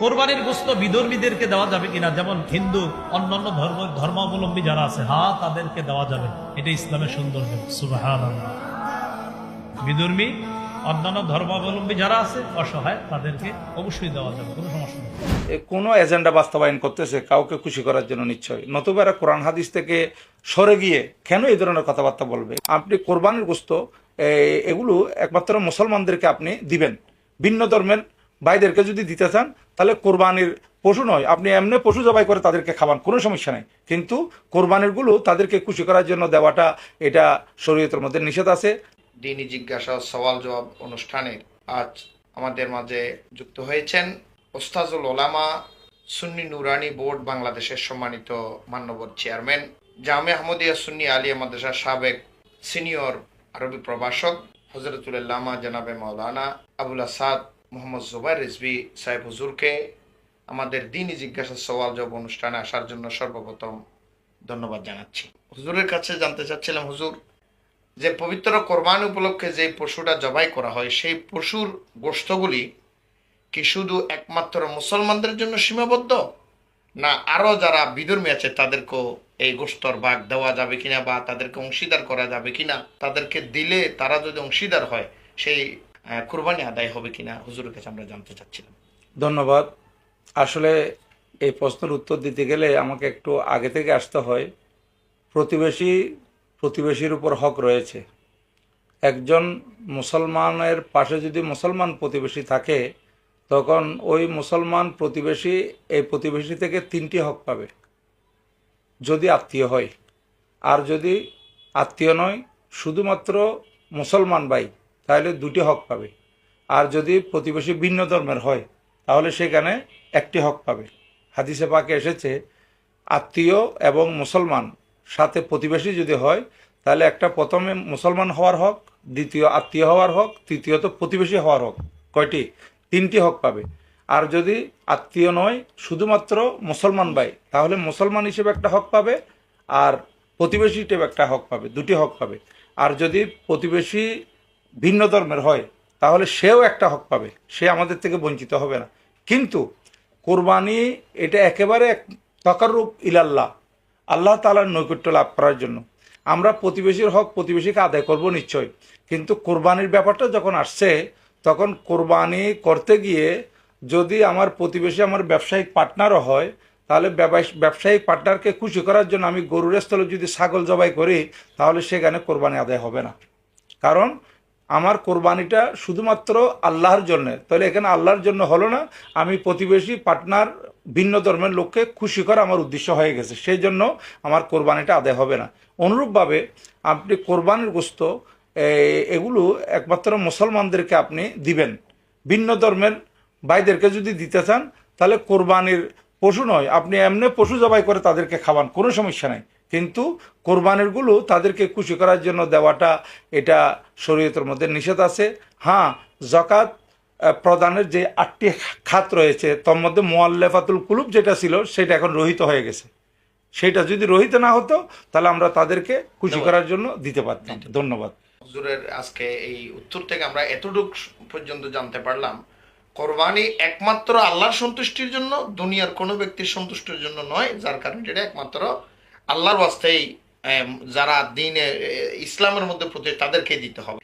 কোরবানির গোস্ত বিধর্মীদেরকে দেওয়া যাবে কিনা? যেমন হিন্দু, অন্যান্য ধর্ম, ধর্মাবলম্বী যারা আছে হ্যাঁ তাদেরকে দেওয়া যাবে। এটা ইসলামের সৌন্দর্য। বিধর্মী অন্যান্য ধর্মাবলম্বী যারা আছে, অসহায়, তাদেরকে অবশ্যই দেওয়া যাবে। কোনো সমস্যা নেই। কোনো এজেন্ডা বাস্তবায়ন করতেছে, কাউকে খুশি করার জন্য নিশ্চয়। নতুবা এরা কোরআন হাদিস থেকে সরে গিয়ে কেন এই ধরনের কথাবার্তা বলবে? আপনি কোরবানির গোস্ত এগুলো একমাত্র মুসলমানদেরকে আপনি দিবেন। ভিন্ন ধর্মের ভাইদেরকে যদি দিতে চান, তাহলে কোরবানির পশু নয়, আপনি এমনি পশু জবাই করে তাদেরকে খাওয়ান, কোনো সমস্যা নেই। কিন্তু কোরবানিরগুলো তাদেরকে খুশি করার জন্য দেওয়াটা, এটা শরীয়তের মধ্যে নিষেধ আছে। দিনী জিজ্ঞাসা সওয়াল জবাব অনুষ্ঠানে আজ আমাদের মাঝে যুক্ত হয়েছেন ওস্তাজুল ওলামা, সুন্নি নুরানি বোর্ড বাংলাদেশের সম্মানিত মান্যবর চেয়ারম্যান, জামে আহমদিয়া সুন্নি আলিয়া মাদ্রাসার সাবেক সিনিয়র আরবি প্রভাষক হজরতুল্লামা জনাবে মৌলানা আবুল আসাদ মোহাম্মদ জুবাইর রিজভি সাহেব হুজুরকে আমাদের দিনই জিজ্ঞাসা সওয়াল জবাব অনুষ্ঠানে আসার জন্য সর্বপ্রথম ধন্যবাদ জানাচ্ছি। হুজুরের কাছে জানতে চাচ্ছিলাম, হুজুর, যে পবিত্র কোরবান উপলক্ষে যে পশুটা জবাই করা হয়, সেই পশুর গোষ্ঠগুলি কি শুধু একমাত্র মুসলমানদের জন্য সীমাবদ্ধ? না আরও যারা বিধর্মী আছে, তাদেরকেও এই গোস্তর ভাগ দেওয়া যাবে কিনা বা তাদেরকে অংশীদার করা যাবে কিনা, তাদেরকে দিলে তারা যদি অংশীদার হয়, সেই কোরবানি আদায় হবে কিনা হুজুরের কাছে আমরা জানতে চাচ্ছিলাম। ধন্যবাদ। আসলে এই প্রশ্নের উত্তর দিতে গেলে আমাকে একটু আগে থেকে আসতে হয়। প্রতিবেশী, প্রতিবেশীর উপর হক রয়েছে। একজন মুসলমানের পাশে যদি মুসলমান প্রতিবেশী থাকে, তখন ওই মুসলমান প্রতিবেশী এই প্রতিবেশী থেকে তিনটি হক পাবে। যদি আত্মীয় হয়। আর যদি আত্মীয় নয়, শুধুমাত্র মুসলমান ভাই। তাহলে দুটি হক পাবে। আর যদি প্রতিবেশী ভিন্ন ধর্মের হয়, তাহলে সেখানে একটি হক পাবে। হাদিসে পাকে এসেছে, আত্মীয় এবং মুসলমান সাথে প্রতিবেশী যদি হয়, তাহলে একটা প্রথমে মুসলমান হওয়ার হক, দ্বিতীয় আত্মীয় হওয়ার হক তৃতীয়ত প্রতিবেশী হওয়ার হক। কয়টি? তিনটি হক পাবে। আর যদি আত্মীয় নয়, শুধুমাত্র মুসলমান ভাই তাহলে মুসলমান হিসেবে একটা হক পাবে আর প্রতিবেশী হিসেবে একটা হক পাবে, দুটি হক পাবে। আর যদি প্রতিবেশী ভিন্ন ধর্মের হয়, তাহলে সেও একটা হক পাবে, সে আমাদের থেকে বঞ্চিত হবে না। কিন্তু কোরবানি এটা একেবারে এক তকারূপ ইলাল্লাহ, আল্লাহ তালার নৈকট্য লাভ করার জন্য। আমরা প্রতিবেশীর হক প্রতিবেশীকে আদায় করব নিশ্চয় কিন্তু কোরবানির ব্যাপারটা যখন আসছে, তখন কোরবানি করতে গিয়ে যদি আমার প্রতিবেশী আমার ব্যবসায়িক পার্টনারও হয়, তাহলে ব্যবসায়িক- পার্টনারকে খুশি করার জন্য আমি গরুর স্থলে যদি ছাগল জবাই করি, তাহলে সেখানে কোরবানি আদায় হবে না। কারণ আমার কোরবানিটা শুধুমাত্র আল্লাহর জন্য। তাহলে এখানে আল্লাহর জন্য হলো না, আমি প্রতিবেশী, পার্টনার, ভিন্ন ধর্মের লোককে খুশি করা আমার উদ্দেশ্য হয়ে গেছে। সেই জন্য আমার কোরবানিটা আদায় হবে না। অনুরূপভাবে আপনি কোরবানির গোস্ত এগুলো একমাত্র মুসলমানদেরকে আপনি দিবেন। ভিন্ন ধর্মের ভাইদেরকে যদি দিতে চান, তাহলে কোরবানির পশু নয়, আপনি এমনি পশু জবাই করে তাদেরকে খাওয়ান, কোনো সমস্যা নেই। কিন্তু কোরবানিরগুলো তাদেরকে খুশি করার জন্য দেওয়াটা এটা শরীয়তের মধ্যে নিষেধ আছে। হ্যাঁ জকাত প্রদানের যে আটটি খাত রয়েছে তার মধ্যে মোয়াল্লেফাতুল কুলুব যেটা ছিল সেটা এখন রহিত হয়ে গেছে। সেটা যদি রহিত না হতো তাহলে আমরা তাদেরকে খুশি করার জন্য দিতে পারতাম। ধন্যবাদ। হুজুরের আজকে এই উত্তর থেকে আমরা এতটুকু পর্যন্ত জানতে পারলাম কোরবানি একমাত্র আল্লাহর সন্তুষ্টির জন্য দুনিয়ার কোনো ব্যক্তির সন্তুষ্টির জন্য নয় যার কারণে এটা একমাত্র আল্লাহর বাস্তেই যারা দিনে ইসলামের মধ্যে প্রতি তাদেরকে দিতে হবে।